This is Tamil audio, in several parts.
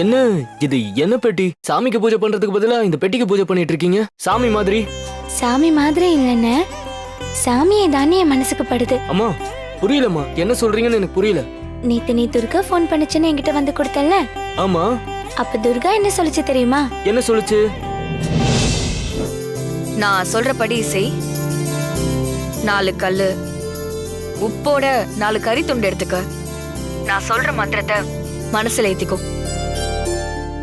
என்ன? இது என்ன பெட்டி? சாமிக்கு பூஜை பண்றதுக்கு பதிலா இந்த பெட்டிக்கு பூஜை பண்ணிட்டு இருக்கீங்க? சாமி மாதிரி. சாமி மாதிரி இல்லைன்னு சாமியை தானே என் மனசுக்கு படுது. அம்மா புரியலம்மா. என்ன சொல்றீங்கன்னு எனக்கு புரியல. நேத்து நீ துர்கா ஃபோன் பண்ணுச்சுன்னு என்கிட்ட வந்து கொடுத்தல்ல? ஆமா. அப்ப துர்கா என்ன சொல்லுச்சு தெரியுமா? என்ன சொல்லுச்சு? நான் சொல்றபடி செய். நாலு கல்லு. உப்போட நாலு கறி துண்டு எடுத்துக்க. நான் சொல்ற மந்திரத்தை மனசுல ஏத்திக்கோ.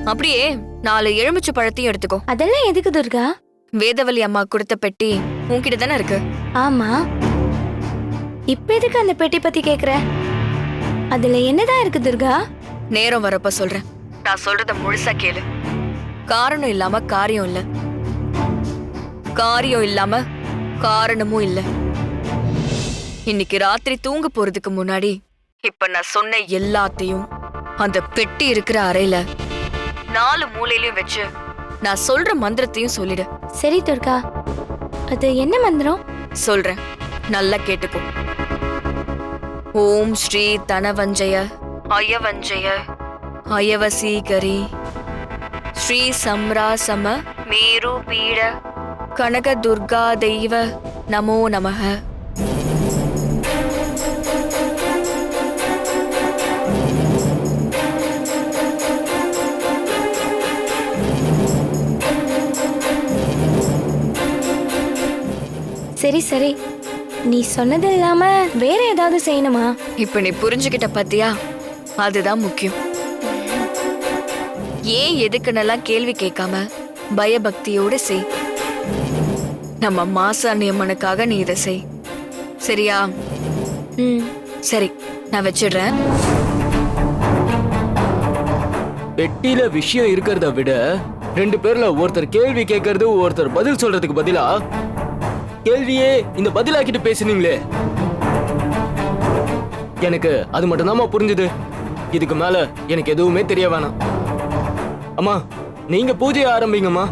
அப்படியே நாலு எலுமிச்சை பழத்தையும் எடுத்துக்கோ. அதெல்லாம் எதுக்கு துர்கா? வேதவல்லி அம்மா கொடுத்த பெட்டி உன்கிட்ட தானே இருக்கு. ஆமா. இப்ப எதுக்கு அந்த பெட்டி பத்தி கேக்குற? அதுல என்னதான் இருக்கு துர்கா? நேரம் வரப்ப சொல்றேன். நான் சொல்றத முழுசா கேளு. காரணம் இல்லாம காரியம் இல்ல. காரியம் இல்லாம காரணமும் இல்ல. இன்னைக்கு ராத்திரி தூங்க போறதுக்கு முன்னாடி இப்ப நான் சொன்ன எல்லாத்தையும் அந்த பெட்டி இருக்கிற அறையில நாலு மூலையிலயும் வச்சு நான் சொல்ற மந்திரத்தையும் சொல்லிடு. சரி துர்கா. அது என்ன மந்திரம்? சொல்றேன். நல்லா கேட்டுக்கோ. ஓம் ஸ்ரீ தனவஞ்சய அயவஞ்சய அயவசீகரி ஸ்ரீ சம்ராசம மேரு பீட கனக துர்கா தெய்வ நமோ நமக. சரி சரி. நீ சொன்னது இல்லாம வேற ஏதாவது செய்யணுமா? இப்ப நீ புரிஞ்சுக்கிட்ட பாத்தியா? அதுதான் முக்கியம். ஏன் எதுக்குன்னெல்லாம் கேள்வி கேட்காம பயபக்தியோட செய். நம்ம மாசாணி அம்மனுக்காக நீ இதை செய். சரியா? ம். சரி நான் வச்சிடுறேன். பெட்டியில விஷயம் இருக்கிறத விட ரெண்டு பேர்ல ஒருத்தர் கேள்வி கேட்கறது ஒருத்தர் பதில் சொல்றதுக்கு பதிலா கேள்வியே இந்த பதிலாக்கிட்டு பேசுனீங்களே. எனக்கு அது மட்டும்தாம்மா புரிஞ்சுது. இதுக்கு மேல எனக்கு எதுவுமே தெரிய வேணாம். அம்மா நீங்க பூஜையை ஆரம்பிங்கம்மா.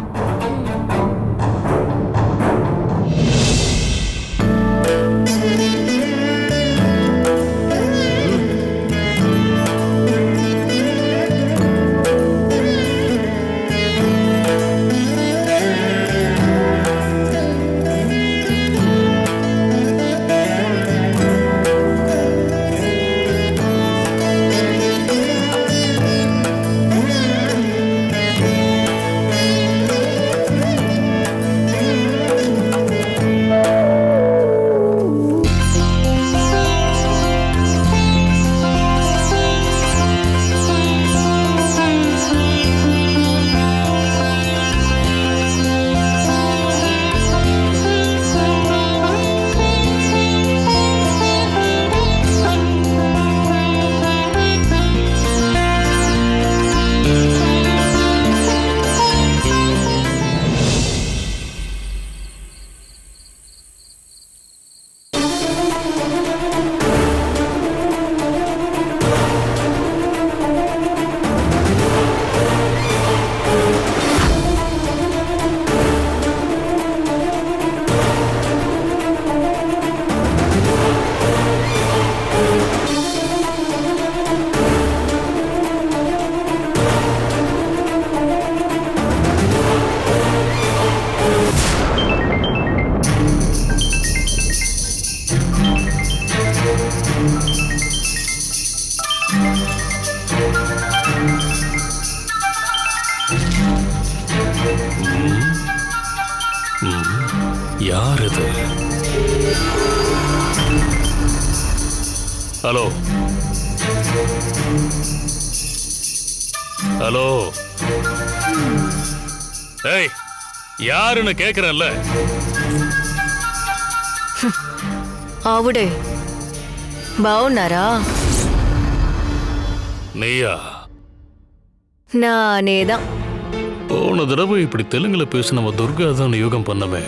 ஹலோ ஏய் யாருன்னு கேக்குறேன்ல ஆவுடே బాగున్నారా நீயா நானேதான் போன தடவை இப்படி தெலுங்குல பேசி நம்ம துர்கா தான் யோகம் பண்ணமே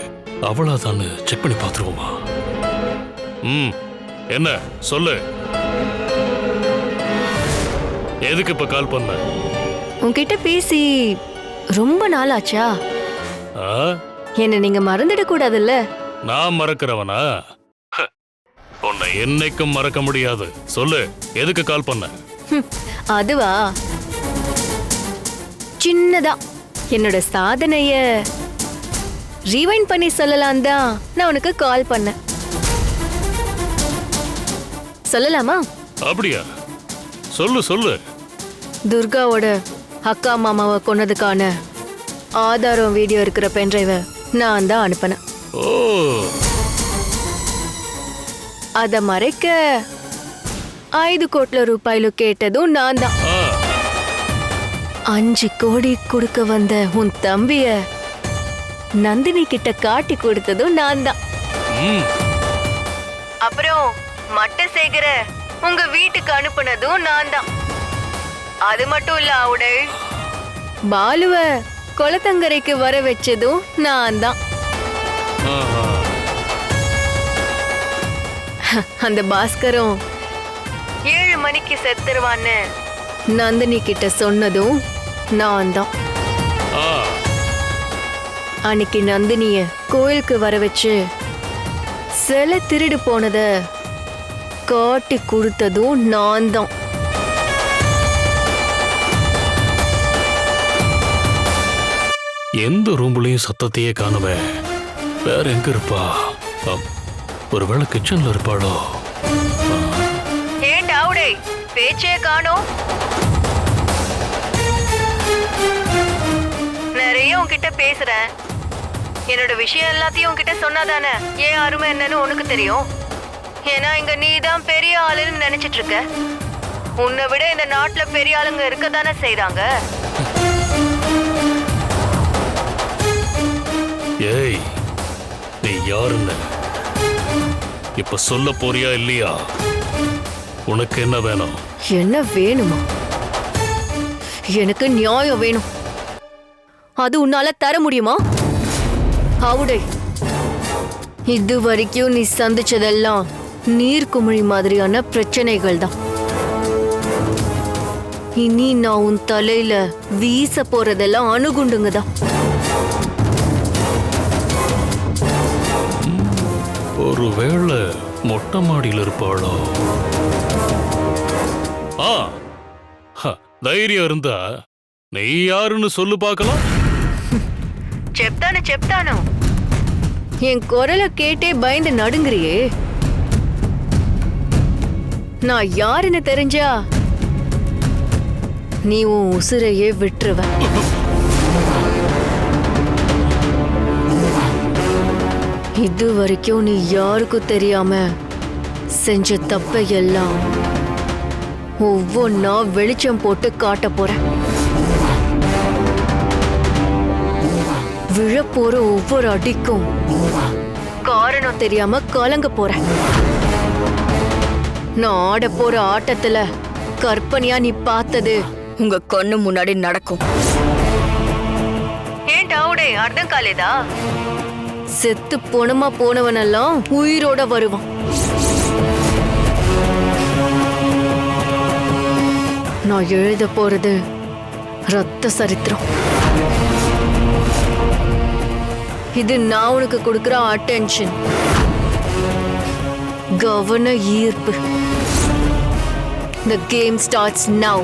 அவளா தான் செக் பண்ணி பார்த்துருவோமா ம் என்ன சொல்லு எதுக்கு இப்ப கால் பண்ண? உன்கிட்ட பேசி ரொம்ப நாள் ஆச்சா ஆ? என்ன நீங்க மறந்துட கூடாதுல்ல? நான் மறக்கிறவனா? ஹ, உன்னை என்னைக்கும் மறக்க முடியாது. சொல்லு எதுக்கு கால் பண்ண? ஹம், அதுவா? சின்னதா. என்னோட சாதனைய ரீவைண்ட் பண்ணி சொல்லலாம் தான் நான் உனக்கு கால் பண்ணேன். சொல்லலாமா? அப்படியா? சொல்லு சொல்லு. துர்காவோட அக்கா மாமாவை கொன்னதுக்கான ஆதாரம் வீடியோ இருக்கிற பென்ட்ரைவை நான் தான் அனுப்பினேன். அத மறைக்க ஐந்து கோட்ல ரூபாயில கேட்டதும் நான் தான். அஞ்சு கோடி கொடுக்க வந்த உன் தம்பிய நந்தினி கிட்ட காட்டி கொடுத்ததும் நான் தான். அப்புறம் மட்ட சேகர உங்க வீட்டுக்கு அனுப்புனதும் நான் தான். அது மட்டும் இல்ல அவடை பாலுவ குளத்தங்கரைக்கு வர வச்சதும் நான் தான் ஆஹா. அந்த பாஸ்கரும் ஏழு மணிக்கு செத்துருவான்னு. நந்தினி கிட்ட சொன்னதும் நான் தான் ஆ. அன்னைக்கு நந்தினிய கோயிலுக்கு வர வச்சு சிலை திருடு போனத காட்டி கொடுத்ததும் நான் தான் எந்த ரூம்லயும் சத்தத்தையே காணுமே வேற எங்க இருப்பா? ஒருவேளை கிச்சன்ல இருப்பாளோ? ஏன் டாவுடே பேச்சே காணோம். நிறைய உன்கிட்ட பேசுறேன். என்னோட விஷயம் எல்லாத்தையும் உன்கிட்ட சொன்னாதானே? ஏன் அருமை என்னன்னு உனக்கு தெரியும். ஏன்னா இங்க நீ தான் பெரிய ஆளுன்னு நினைச்சிட்டு இருக்க. உன்னை விட இந்த நாட்டுல பெரிய ஆளுங்க இருக்க தானே ஏய் நீ யாருன்னு? இப்ப சொல்ல போறியா இல்லையா? உனக்கு என்ன வேணும்? என்ன வேணுமா? எனக்கு நியாயம் வேணும். அது உன்னால தர முடியுமா? அவுடை இது வரைக்கும் நீ சந்திச்சதெல்லாம் நீர்க்குமிழி மாதிரியான பிரச்சனைகள் தான் இனி நான் உன் தலையில வீச போறதெல்லாம் அணுகுண்டுங்க தான் ஒருவேளை மொட்டை மாடியில் இருப்பாளோ ஆ ஹ, தைரியம் இருந்தா நீ யாருன்னு சொல்லு பார்க்கலாம் చెప్తాను చెప్తాను என் குரலை கேட்டே பயந்து நடுங்குறியே நான் யாருன்னு தெரிஞ்சா நீ உன் உசுரையே விட்டுருவ இது வரைக்கும் நீ யாருக்கும் தெரியாம செஞ்ச தப்பை எல்லாம் ஒவ்வொன்னா வெளிச்சம் போட்டு காட்ட போற. விழப்போற ஒவ்வொரு அடிக்கும் காரணம் தெரியாம கலங்க போற. நான் ஆட போற ஆட்டத்துல கற்பனையா நீ பார்த்தது உங்க கண்ணு முன்னாடி நடக்கும். ஏன் டாவுடே அர்த்தம் காலேதா? செத்து போனமா போனவனெல்லாம் உயிரோட வருவான். நான் எழுத போறது ரத்த சரித்திரம். இது நான் உனக்கு கொடுக்குற அட்டென்ஷன் கவன ஈர்ப்பு. The game starts now.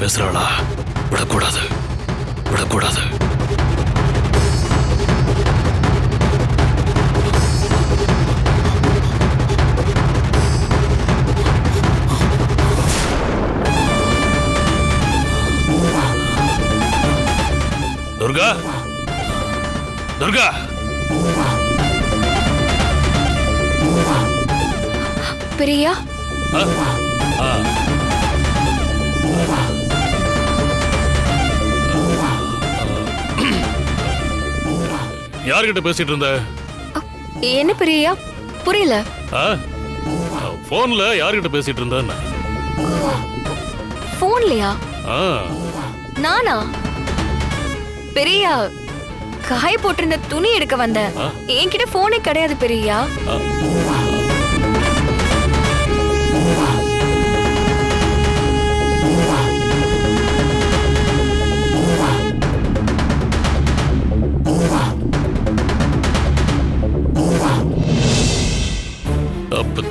பேசுறாளா? விடக்கூடாது. விடக்கூடாது. துர்கா? துர்கா? பிரியா? ஆ, ஆ. யார்கிட்ட பேசிட்டு இருந்த? என்ன பிரியா புரியல? போன்ல யார்கிட்ட பேசிட்டு இருந்தேன்னு. போன்லயா? நானா? பெரியா காய போட்டிருந்த துணி எடுக்க வந்தேன்? என்கிட்ட போனே கிடையாது பெரியா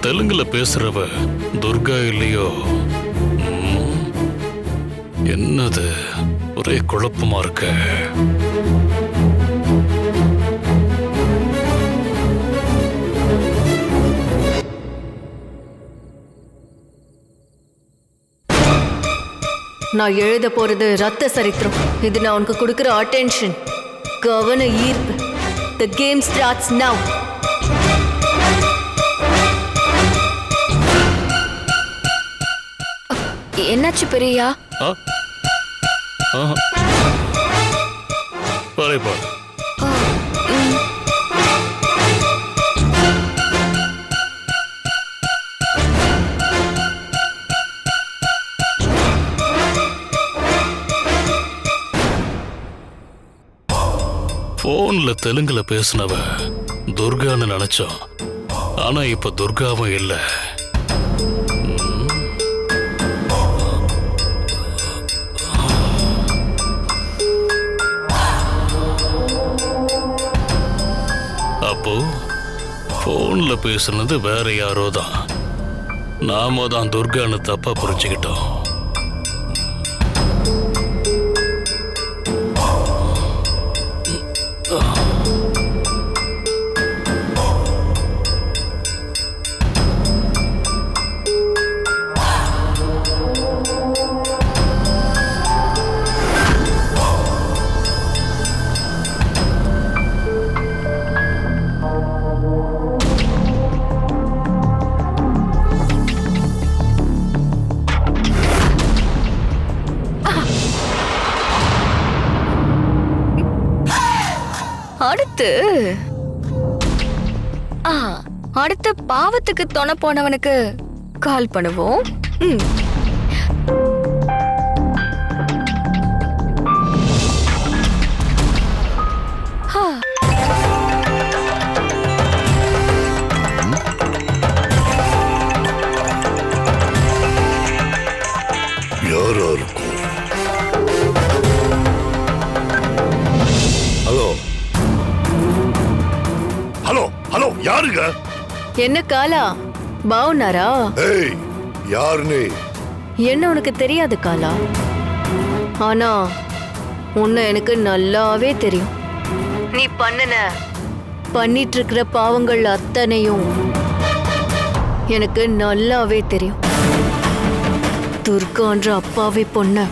தெலுங்குல பேசுறவ துர்கா இல்லையோ? என்னது? ஒரே குழப்பமா இருக்க. நான் எழுத போறது ரத்த சரித்திரம். இது நான் உனக்கு கொடுக்குற அட்டென்ஷன் கவன ஈர்ப்பு. த கேம் ஸ்டார்ட்ஸ் நவ் என்னாச்சு பெரியா. பாரு. பாரு போன்ல தெலுங்குல பேசினவ துர்கான்னு நினைச்சோம் ஆனா இப்ப துர்காவும் இல்லை. போன்ல பேசுனது வேற யாரோ தான் நாம தான் துர்கான்னு தப்பா புரிஞ்சுக்கிட்டோம். அடுத்த பாவத்துக்கு தொண போனவனுக்கு கால் பண்ணுவோம் ம். என்ன காலா? பாவுனாரா? ஏய் யாருன்னு என்ன உனக்கு தெரியாது காலா? ஆனா உன்னை எனக்கு நல்லாவே தெரியும். நீ பண்ணுன பண்ணிட்டு இருக்கிற பாவங்கள் அத்தனையும் எனக்கு நல்லாவே தெரியும். துர்கான்ற அப்பாவி பொண்ண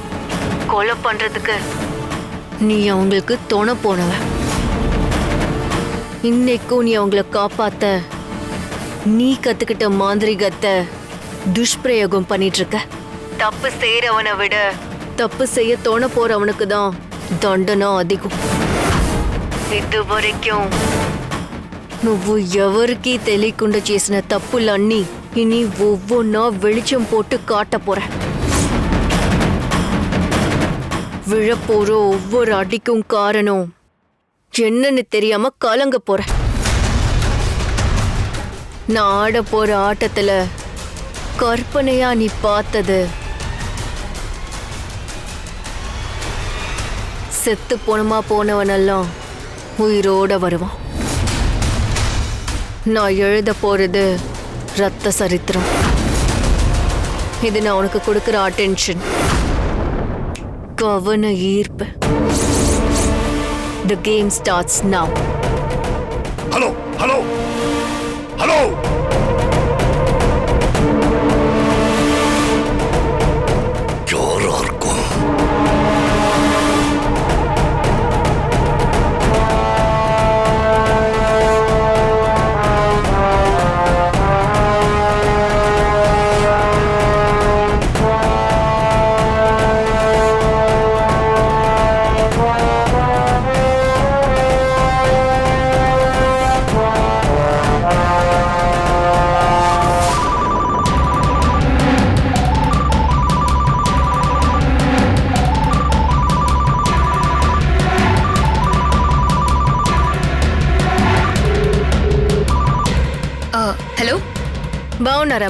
கொலை பண்றதுக்கு நீ அவங்களுக்கு துணை போனவ. இன்னைக்கும் நீ அவங்கள காப்பாத்த நீ கத்துக்கிட்ட மாந்திரிகத்தை துஷ்பிரயோகம் பண்ணிட்டு இருக்க தப்பு செய்யறவனை விட தப்பு செய்ய தோண போறவனுக்கு தான் தண்டனை அதிகம் இது వరకం నువ్వు ఎవరికి తెలియకుండా చేసిన తప్పులన్నీ ఇని ఒవ్వొన్నా வெளிச்சம் போட்டு காட்ட போற விழப்போற ஒவ்வொரு அடிக்கும் காரணம் என்னன்னு தெரியாம கலங்க போற நான் ஆட போற ஆட்டத்துல கற்பனையா நீ பார்த்தது. செத்து போனமா போனவனெல்லாம் உயிரோட வருவான். நான் எழுத போறது ரத்த சரித்திரம். இது நான் உனக்கு கொடுக்குற அட்டென்ஷன் கவன ஈர்ப்பு. The game starts now hello hello hello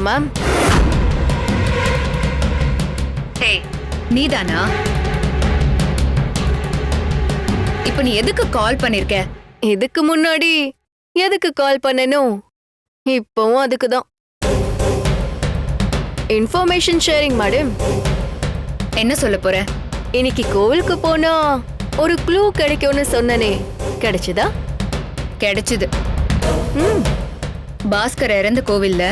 ma'am. நீதானா? இப்ப நீ எதுக்கு கால் பண்ணிருக்க? இதுக்கு முன்னாடி? எதுக்கு கால் பண்ணணும் இப்போவும் அதுக்கு தான் இன்ஃபர்மேஷன் ஷேரிங் மேடம் என்ன சொல்ல போற? இன்னைக்கு கோவிலுக்கு போனா ஒரு க்ளூ கிடைக்கும்னு சொன்னனே. கிடைச்சதா? கிடைச்சது. பாஸ்கர் இறந்த கோவில்ல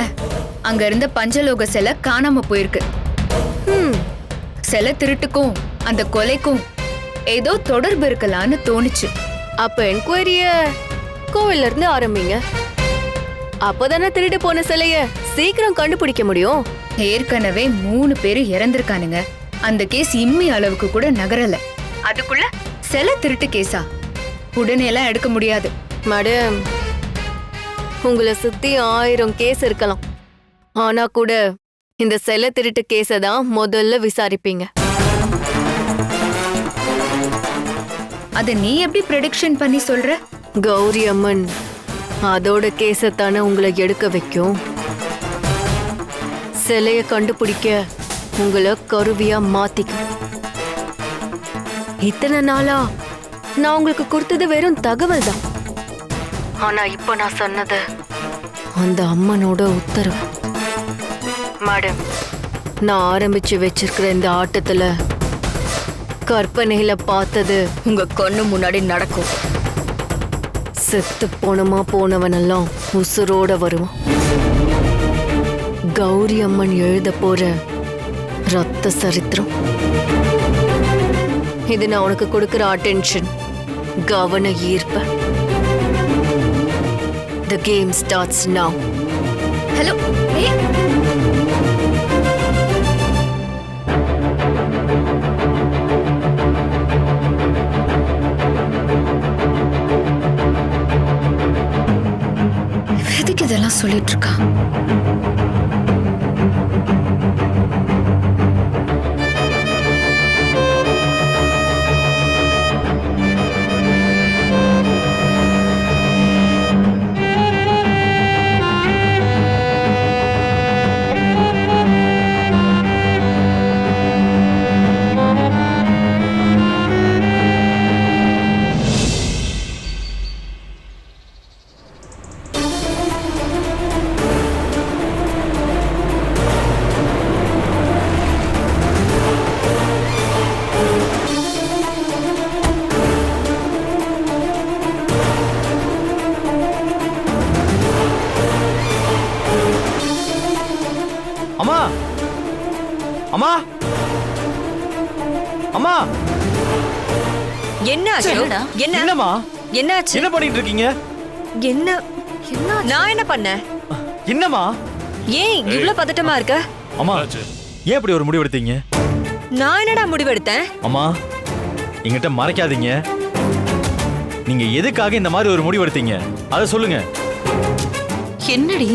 அங்க இருந்த பஞ்சலோக சிலை காணாம போயிருக்கு. சிலை திருட்டுக்கும் அந்த கொலைக்கும் ஏதோ தொடர்பு இருக்கலான்னு தோணுச்சு. அப்ப என்கொயரிய கோவில்ல இருந்து ஆரம்பிங்க. அப்பதானே திருடு போன சிலைய சீக்கிரம் கண்டுபிடிக்க முடியும். ஏற்கனவே மூணு பேர் இறந்திருக்கானுங்க. அந்த கேஸ் இம்மி அளவுக்கு கூட நகரல. அதுக்குள்ள சிலை திருட்டு கேஸா? உடனே எல்லாம் எடுக்க முடியாது. மேடம் உங்களை சுத்தி ஆயிரம் கேஸ் இருக்கலாம். ஆனா கூட இந்த செல்ல திருட்டு கேஸை தான் முதல்ல விசாரிப்பீங்க. அத நீ எப்படி ப்ரெடிக்ஷன் பண்ணி சொல்ற? கௌரி அம்மன் அதோட கேஸை தானே உங்களை எடுக்க வைக்கும். சிலைய கண்டுபிடிக்க உங்களை கருவியா மாத்திக்கும் இத்தனை நாளா நான் உங்களுக்கு கொடுத்தது வெறும் தகவல் தான் ஆனா இப்ப நான் சொன்னது அந்த அம்மனோட உத்தரவு. மேடம் நான் ஆரம்பிச்சு வச்சிருக்கிற இந்த ஆட்டத்துல கற்பனையில பார்த்தது உங்க கண்ணு முன்னாடி நடக்கும். செத்து போனமா போனவனெல்லாம் உசுரோட வருவான். கௌரி அம்மன் எழுத போற ரத்த சரித்திரம். இது நான் உனக்கு கொடுக்கிற அட்டென்ஷன் கவன ஈர்ப்ப. The game starts now hello எதுக்கு இதெல்லாம் சொல்லிட்டு இருக்கா என்னம்மா? என்னாச்சு? என்ன பண்ணிட்டு இருக்கீங்க? என்ன நான் என்ன பண்ணேன்? என்னம்மா? ஏன் இவ்ளோ பதட்டமா இருக்க? அம்மா? ஏன் இப்படி ஒரு முடிவு எடுத்தீங்க நான் என்னடா முடிவெடுத்தேன்? அம்மா எங்கிட்ட மறைக்காதீங்க. நீங்க எதுக்காக இந்த மாதிரி ஒரு முடிவு எடுத்தீங்க அதை சொல்லுங்க. என்னடி?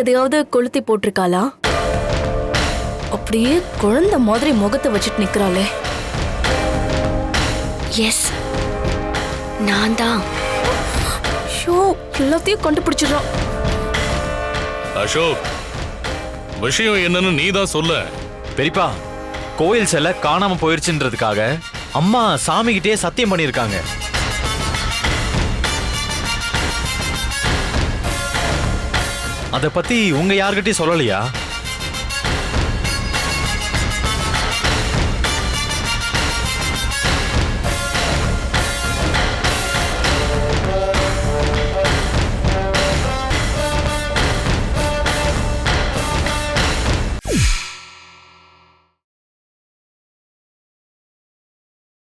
எதையாவது கொளுத்தி போட்டிருக்காளா? அப்படியே குழந்தை மாதிரி முகத்தை வச்சுட்டு நிக்கிறாளே. எஸ் நான் தான். ஷோ எல்லாத்தையும் கண்டுபிடிச்சிடுறான். அசோக் விஷயம் என்னன்னு நீ தான் சொல்ல. பெரியப்பா கோயில் சிலை காணாம போயிருச்சுன்றதுக்காக அம்மா சாமி கிட்டே சத்தியம் பண்ணியிருக்காங்க. அதை பத்தி உங்க யார்கிட்டயும் சொல்லலையா?